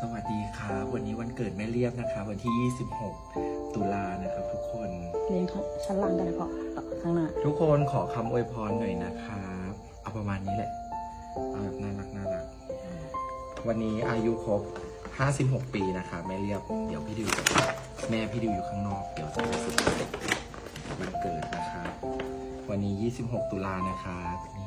สวัสดีครับวันนี้วันเกิดแม่เรียบนะครับวันที่ 26 ตุลานะครับ ทุกคนเลี้ยงข้างชั้นล่างกันเลยเพราะข้างหน้าทุกคนขอคำอวยพรหน่อยนะครับเอาประมาณนี้แหละเอาแบบน่ารักน่ารักวันนี้อายุครบ 56 ปีนะครับแม่เรียบเดี๋ยวพี่ดิวกับแม่พี่ดิวอยู่ข้างนอก เดี๋ยวจะไปสุดวันเกิดนะครับวันนี้ 26 ตุลานะครับนี่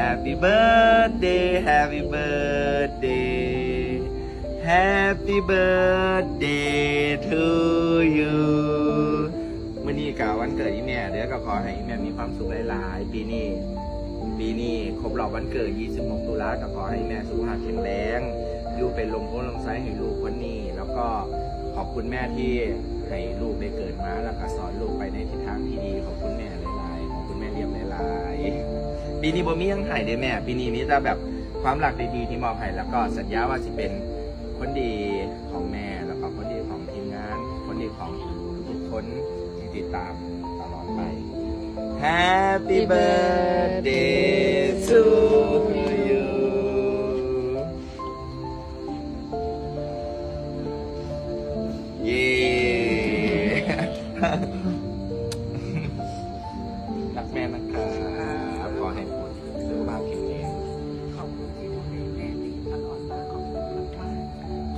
Happy birthday Happy birthday Happy birthday to you มื่อนี้กับวันเกิดอีแม่เดี๋ยวก็ขอให้อีแม่มีความสุขหลายๆ ปีนี้ ปีนี้ครบรอบวันเกิด 26 ตุลาก็ขอให้แม่สุขภาพแข็งแรงอยู่เป็นลมโพลมไซให้ลูกคนนี้ แล้วก็ขอบคุณแม่ที่ให้ลูกได้เกิดมาแล้วก็สอนลูกไปใน ปีนี้บ่มียังหายเด้แม่ ปีนี้มีแต่แบบความรักดีๆที่มอบให้แล้วก็สัญญาว่าจะเป็นคนดีของแม่แล้วก็คนดีของทีมงาน คนดีของทุกคนที่ติดตามตลอดไป Happy birthday to you เย้รักแม่นะครั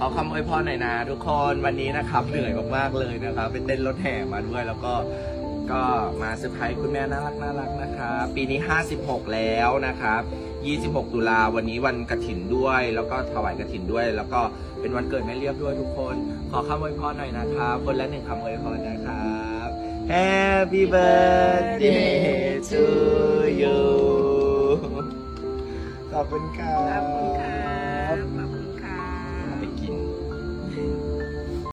ขอคำอวยพรหน่อยนะทุกคนวันนี้นะครับเหนื่อยมากๆเลยนะครับเป็นเต้นรถแห่มาด้วยแล้วก็ก็มาเซอร์ไพรส์คุณแม่น่ารักน่ารักนะครับปีนี้ 56 แล้วนะครับ 26 ตุลาวันนี้วันกระถินด้วย แล้วก็ถวายกระถินด้วย แล้วก็เป็นวันเกิดแม่เรียบด้วยทุกคน ขอคำอวยพรหน่อยนะครับคนละหนึ่งคำอวยพรนะครับ Happy birthday to you ขอบคุณครับ